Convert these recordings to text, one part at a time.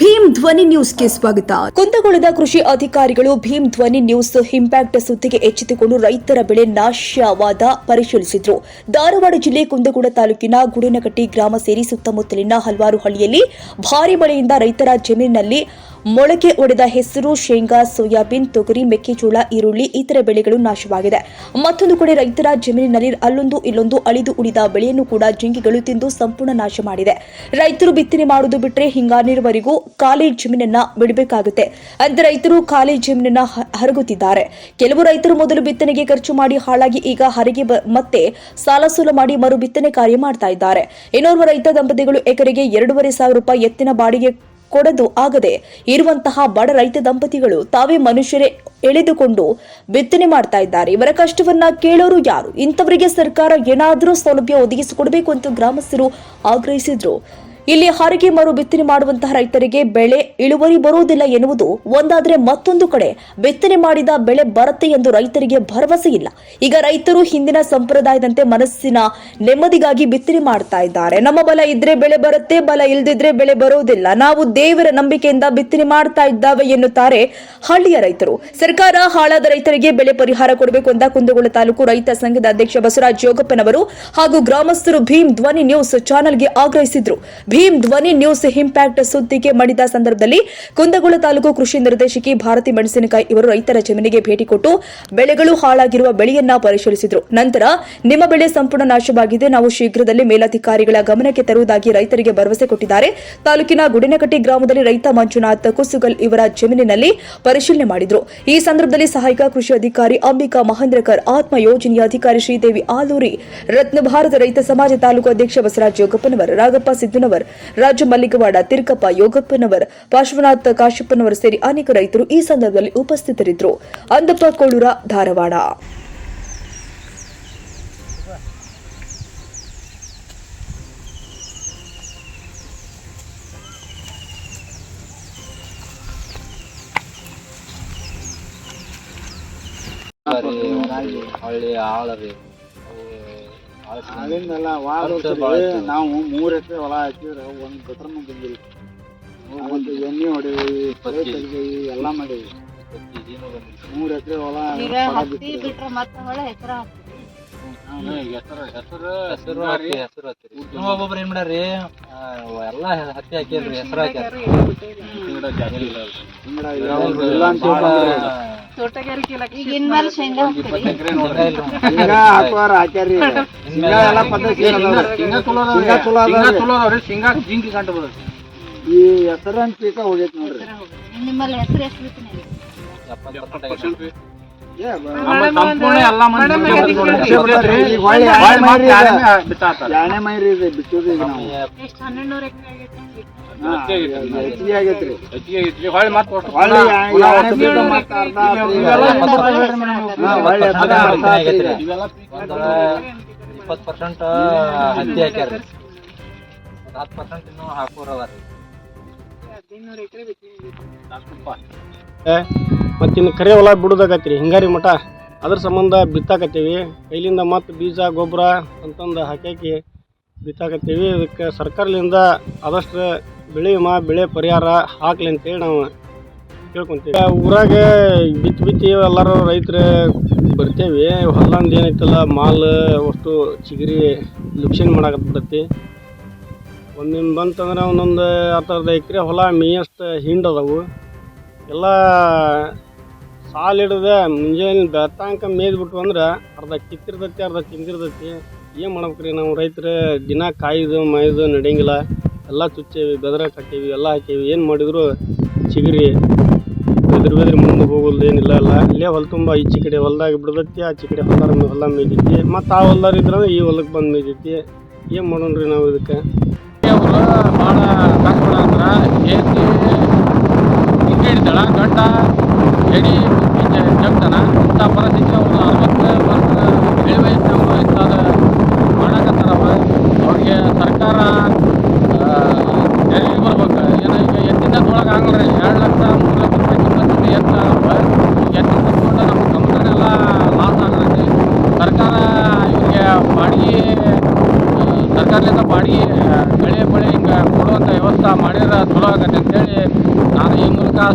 ಭೀಮ್ ಧ್ವನಿ ನ್ಯೂಸ್ಗೆ ಸ್ವಾಗತ. ಕುಂದಗೋಳದ ಕೃಷಿ ಅಧಿಕಾರಿಗಳು ಭೀಮ್ ಧ್ವನಿ ನ್ಯೂಸ್ ಇಂಪ್ಯಾಕ್ಟ್ ಸುದ್ದಿಗೆ ಎಚ್ಚೆತ್ತುಕೊಂಡು ರೈತರ ಬೆಳೆ ನಾಶವಾದ ಪರಿಶೀಲಿಸಿದ್ರು. ಧಾರವಾಡ ಜಿಲ್ಲೆ ಕುಂದಗೋಳ ತಾಲೂಕಿನ ಗುಡಿನಕಟ್ಟಿ ಗ್ರಾಮ ಸೇರಿ ಸುತ್ತಮುತ್ತಲಿನ ಹಲವಾರು ಹಳ್ಳಿಯಲ್ಲಿ ಭಾರಿ ಮಳೆಯಿಂದ ರೈತರ ಜಮೀನಿನಲ್ಲಿ ಮೊಳಕೆ ಒಡೆದ ಹೆಸರು, ಶೇಂಗಾ, ಸೋಯಾಬೀನ್, ತೊಗರಿ, ಮೆಕ್ಕೆಜೋಳ, ಈರುಳ್ಳಿ ಇತರ ಬೆಳೆಗಳು ನಾಶವಾಗಿದೆ. ಮತ್ತೊಂದು ಕಡೆ ರೈತರ ಜಮೀನಿನಲ್ಲಿ ಅಲ್ಲೊಂದು ಇಲ್ಲೊಂದು ಅಳಿದು ಉಳಿದ ಬೆಳೆಯನ್ನು ಕೂಡ ಜಿಂಗಿಗಳು ತಿಂದು ಸಂಪೂರ್ಣ ನಾಶ ಮಾಡಿದೆ. ರೈತರು ಬಿತ್ತನೆ ಮಾಡುವುದು ಬಿಟ್ಟರೆ ಹಿಂಗಾರಿನವರೆಗೂ ಖಾಲಿ ಜಮೀನನ್ನ ಬಿಡಬೇಕಾಗುತ್ತೆ. ಅಂದ್ರೆ ರೈತರು ಖಾಲಿ ಜಮೀನನ್ನ ಹರಗುತ್ತಿದ್ದಾರೆ. ಕೆಲವು ರೈತರು ಮೊದಲು ಬಿತ್ತನೆಗೆ ಖರ್ಚು ಮಾಡಿ ಹಾಳಾಗಿ ಈಗ ಹರಿಗೆ ಮತ್ತೆ ಸಾಲ ಸೂಲ ಮಾಡಿ ಮರು ಬಿತ್ತನೆ ಕಾರ್ಯ ಮಾಡ್ತಾ ಇದ್ದಾರೆ. ಇನ್ನೋರ್ವ ರೈತ ದಂಪತಿಗಳು ಎಕರೆಗೆ ಎರಡೂವರೆ ಸಾವಿರ ರೂಪಾಯಿ ಎತ್ತಿನ ಬಾಡಿಗೆ ಕೊಡದು ಆಗದೆ ಇರುವಂತಹ ಬಡ ರೈತ ದಂಪತಿಗಳು ತಾವೇ ಮನುಷ್ಯರೇ ಎಳೆದುಕೊಂಡು ಬಿತ್ತನೆ ಮಾಡ್ತಾ ಇದ್ದಾರೆ. ಇವರ ಕಷ್ಟವನ್ನ ಕೇಳೋರು ಯಾರು? ಇಂಥವರಿಗೆ ಸರ್ಕಾರ ಏನಾದರೂ ಸೌಲಭ್ಯ ಒದಗಿಸಿಕೊಡಬೇಕು ಅಂತ ಗ್ರಾಮಸ್ಥರು ಆಗ್ರಹಿಸಿದ್ರು. ಇಲ್ಲಿ ಹರಿಗೆ ಮರು ಬಿತ್ತನೆ ಮಾಡುವಂತಹ ರೈತರಿಗೆ ಬೆಳೆ ಇಳುವರಿ ಬರುವುದಿಲ್ಲ ಎನ್ನುವುದು ಒಂದಾದ್ರೆ ಮತ್ತೊಂದು ಕಡೆ ಬಿತ್ತನೆ ಮಾಡಿದ ಬೆಳೆ ಬರುತ್ತೆ ಎಂದು ರೈತರಿಗೆ ಭರವಸೆ ಇಲ್ಲ. ಈಗ ರೈತರು ಹಿಂದಿನ ಸಂಪ್ರದಾಯದಂತೆ ಮನಸ್ಸಿನ ನೆಮ್ಮದಿಗಾಗಿ ಬಿತ್ತನೆ ಮಾಡ್ತಾ ಇದ್ದಾರೆ. ನಮ್ಮ ಬಲ ಇದ್ರೆ ಬೆಳೆ ಬರುತ್ತೆ, ಬಲ ಇಲ್ದಿದ್ರೆ ಬೆಳೆ ಬರುವುದಿಲ್ಲ. ನಾವು ದೇವರ ನಂಬಿಕೆಯಿಂದ ಬಿತ್ತನೆ ಮಾಡ್ತಾ ಇದ್ದಾವೆ ಎನ್ನುತ್ತಾರೆ ಹಳ್ಳಿಯ ರೈತರು. ಸರ್ಕಾರ ಹಾಳಾದ ರೈತರಿಗೆ ಬೆಳೆ ಪರಿಹಾರ ಕೊಡಬೇಕು ಅಂತ ಕುಂದಗೋಳ ತಾಲೂಕು ರೈತ ಸಂಘದ ಅಧ್ಯಕ್ಷ ಬಸವರಾಜ್ ಯೋಗಪ್ಪನವರು ಹಾಗೂ ಗ್ರಾಮಸ್ಥರು ಭೀಮ್ ಧ್ವನಿ ನ್ಯೂಸ್ ಚಾನೆಲ್ಗೆ ಆಗ್ರಹಿಸಿದ್ರು. ಭೀಮ್ ಧ್ವನಿ ನ್ಯೂಸ್ ಇಂಪ್ಯಾಕ್ಟ್ ಸುದ್ದಿಗೆ ಮಡಿದ ಸಂದರ್ಭದಲ್ಲಿ ಕುಂದಗೋಳ ತಾಲೂಕು ಕೃಷಿ ನಿರ್ದೇಶಕಿ ಭಾರತಿ ಮೆಣಸಿನಕಾಯಿ ಇವರು ರೈತರ ಜಮೀನಿಗೆ ಭೇಟಿ ಕೊಟ್ಟು ಬೆಳೆಗಳು ಹಾಳಾಗಿರುವ ಬೆಳೆಯನ್ನ ಪರಿಶೀಲಿಸಿದರು. ನಂತರ, ನಿಮ್ಮ ಬೆಳೆ ಸಂಪೂರ್ಣ ನಾಶವಾಗಿದೆ. ನಾವು ಶೀಘ್ರದಲ್ಲಿ ಮೇಲಾಧಿಕಾರಿಗಳ ಗಮನಕ್ಕೆ ತರುವುದಾಗಿ ರೈತರಿಗೆ ಭರವಸೆ ಕೊಟ್ಟಿದ್ದಾರೆ. ತಾಲೂಕಿನ ಗುಡಿನಕಟ್ಟಿ ಗ್ರಾಮದಲ್ಲಿ ರೈತ ಮಂಜುನಾಥ್ ಕುಸುಗಲ್ ಇವರ ಜಮೀನಿನಲ್ಲಿ ಪರಿಶೀಲನೆ ಮಾಡಿದ್ರು. ಈ ಸಂದರ್ಭದಲ್ಲಿ ಸಹಾಯಕ ಕೃಷಿ ಅಧಿಕಾರಿ ಅಂಬಿಕಾ ಮಹೇಂದ್ರಕರ್ ಆತ್ಮ ಯೋಜನೆಯ ಅಧಿಕಾರಿ ಶ್ರೀದೇವಿ ಆಲೂರಿ ರತ್ನ ಭಾರತ ರೈತ ಸಮಾಜ ತಾಲೂಕು ಅಧ್ಯಕ್ಷ ಬಸವರಾಜ್ ಯೋಗಪ್ಪನವರ್ ರಾಗಪ್ಪ ಸಿದ್ದನವರ್ ರಾಜು ಮಲ್ಲಿಗವಾಡ ತಿರುಕಪ್ಪ ಯೋಗಪ್ಪನವರ್, ಪಾರ್ಶ್ವನಾಥ ಕಾಶಪ್ಪನವರ್ ಸೇರಿ ಅನೇಕ ರೈತರು ಈ ಸಂದರ್ಭದಲ್ಲಿ ಉಪಸ್ಥಿತರಿದ್ದರು. ಅಂದಪ್ಪ ಕೋಳೂರ, ಧಾರವಾಡ. ಹಳ್ಳಿ ಅಲ್ಲಿಂದಲ್ಲ ವಾರ. ನಾವು ಮೂರ್ ಎಕರೆ ಹೊಲ ಹಾಕಿದ್ರೆ ಒಂದ್ ಪತ್ರನು ಬಂದಿಲ್ಲ. ಒಂದು ಎಣ್ಣೆ ಹೊಡೀವಿ ಸ್ಪ್ರೇ ತೆಗ್ದೀವಿ ಎಲ್ಲ ಮಾಡೀವಿ ಮೂರು ಎಕರೆ ಹೊಲ ಹೊಳೆ ಹೆಸರು ಹೆಸರು ಹೆಸರು ಹಾಕಿ ಒಬ್ಬೊಬ್ರು ಏನ್ ಎಲ್ಲಾ ಹತ್ತಿ ಹಾಕಿಲ್ರಿ ಹೆಸರು ಇದಾವ್ ಇಲ್ಲ ಅಂತ ಈ ಹೆಸರನ್ ಪೀಕ ಹೋಗೈತಿ ನೋಡ್ರಿ. ನಿಮ್ಮಲ್ಲಿ ಹೆಸರು ಎಷ್ಟು ಸಂಪೂರ್ಣ ಎಲ್ಲಾ ಮಂದಿ ಎರಡ್ನೇ ಮೈರಿ ಇದೆ. ಎರಡ್ನೇ ಮೈರಿ ಇದೆ ಬಿತ್ತೋದು ನಾವು. ಹೆಚ್ಚಿಗೆ ಆಗೈತ್ರಿ. ಹೊಳ್ಳಿ ಮತ್ತೆ ಹೊಳ್ಳಿ ಅರ್ಧ ಹೊಳ್ಳಿ ಅರ್ಧ ಅರ್ಧ. ಇಪ್ಪತ್ತು ಪರ್ಸೆಂಟ್ ಹತ್ತಿ ಹಾಕ್ಯಾರ ಹತ್ತು ಪರ್ಸೆಂಟ್ ಇನ್ನೂ ಹಾಕೋರವ ರೀ. ಮತ್ತಿನ್ನು ಕರೆ ಹೊಲ ಬಿಡೋದಾಗತ್ರಿ ಹಿಂಗಾರಿ ಮಠ. ಅದ್ರ ಸಂಬಂಧ ಬಿತ್ತಾಕತ್ತೀವಿ. ಕೈಲಿಂದ ಮತ್ತು ಬೀಜ, ಗೊಬ್ಬರ ಅಂತಂದು ಹಾಕಾಕಿ ಬಿತ್ತಾಕತ್ತೀವಿ. ಅದಕ್ಕೆ ಸರ್ಕಾರದಿಂದ ಆದಷ್ಟು ಬೆಳೆ ವಿಮಾ, ಬೆಳೆ ಪರಿಹಾರ ಹಾಕ್ಲಿ ಅಂತೇಳಿ ನಾವು ಕೇಳ್ಕೊಂತೀವಿ. ಊರಾಗ ಬಿತ್ತಿ ಬಿತ್ತಿ ಎಲ್ಲರೂ ರೈತರು ಬರ್ತೇವಿ. ಹೊಲಂದು ಏನೈತಲ್ಲ ಮಾಲ್ ಅಷ್ಟು ಚಿಗರಿ ಲುಕ್ಷನ್ ಮಾಡಾಕತ್ತೈತಿ ಒಂದಿನ ಬಂತಂದ್ರೆ ಒಂದೊಂದು ಅರ್ಧ ಎಕರೆ ಹೊಲ ಮೇಯಷ್ಟು ಹಿಂಡ್ ಅದಾವು. ಎಲ್ಲ ಸಾಲು ಹಿಡ್ದ ಮುಂಜಾನೆ ಬೆತ್ತಾಂಕ ಮೇಯ್ದ್ಬಿಟ್ವು ಅಂದ್ರೆ ಅರ್ಧ ಕಿತ್ತಿರ್ತೈತಿ, ಅರ್ಧ ತಿಂದಿರ್ತೈತಿ. ಏನು ಮಾಡ್ಬೇಕ್ರಿ ನಾವು ರೈತರು? ದಿನ ಕಾಯ್ದು ಮೈದು ನಡೆಯಂಗಿಲ್ಲ ಎಲ್ಲ ಚುಚ್ಚೇವಿ, ಬೆದರ ಕಟ್ಟೇವಿ, ಎಲ್ಲ ಹಾಕೇವಿ. ಏನು ಮಾಡಿದ್ರು ಚಿಗರಿ, ಬೆದ್ರ ಬೆದ್ರಿ ಮುಂದೆ ಹೋಗೋದು ಏನಿಲ್ಲ ಎಲ್ಲ. ಇಲ್ಲೇ ಹೊಲ ತುಂಬ ಈಚೆ ಕಡೆ ಹೊಲ್ದಾಗ ಬಿಡ್ದೈತಿ ಆಚೆ ಕಡೆ ಹೊಲ ಹೊಲ ಮೇಯ್ದೈತಿ. ಮತ್ತು ಆ ಹೊಲ್ದಾರ ಇದ್ರೆ ಈ ಹೊಲಕ್ಕೆ ಬಂದು ಮೇಯ್ದೈತಿ. ಏನು ಮಾಡೋಣ್ರಿ ನಾವು ಇದಕ್ಕೆ? ಅವರು ಭಾಳ ಕಷ್ಟ ಅಂದ್ರೆ ಏಸಿ ಹಿಂಗೆ ಹಿಡಿತಾಳ ಗಂಟ ಎಡಿ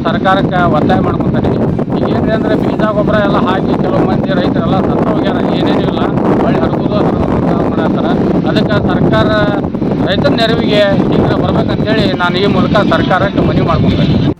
ಸರ್ಕಾರಕ್ಕೆ ಒತ್ತಾಯ ಮಾಡ್ಕೊತೀನಿ. ಈಗ ಏನಿದೆ ಅಂದರೆ ಬೀಜ, ಗೊಬ್ಬರ ಎಲ್ಲ ಹಾಕಿ ಕೆಲವು ಮಂದಿ ರೈತರೆಲ್ಲ ಸತ್ತು ಹೋಗ್ಯಾರ. ಏನೇನೂ ಇಲ್ಲ. ಹೊಳ್ಳಿ ಹರಗುದು ಮಾಡ್ತಾರೆ ಅದಕ್ಕೆ ಸರ್ಕಾರ ರೈತರ ನೆರವಿಗೆ ಶೀಘ್ರ ಬರ್ಬೇಕಂತೇಳಿ ನಾನು ಈ ಮೂಲಕ ಸರ್ಕಾರಕ್ಕೆ ಮನವಿ ಮಾಡ್ಕೊತೀನಿ.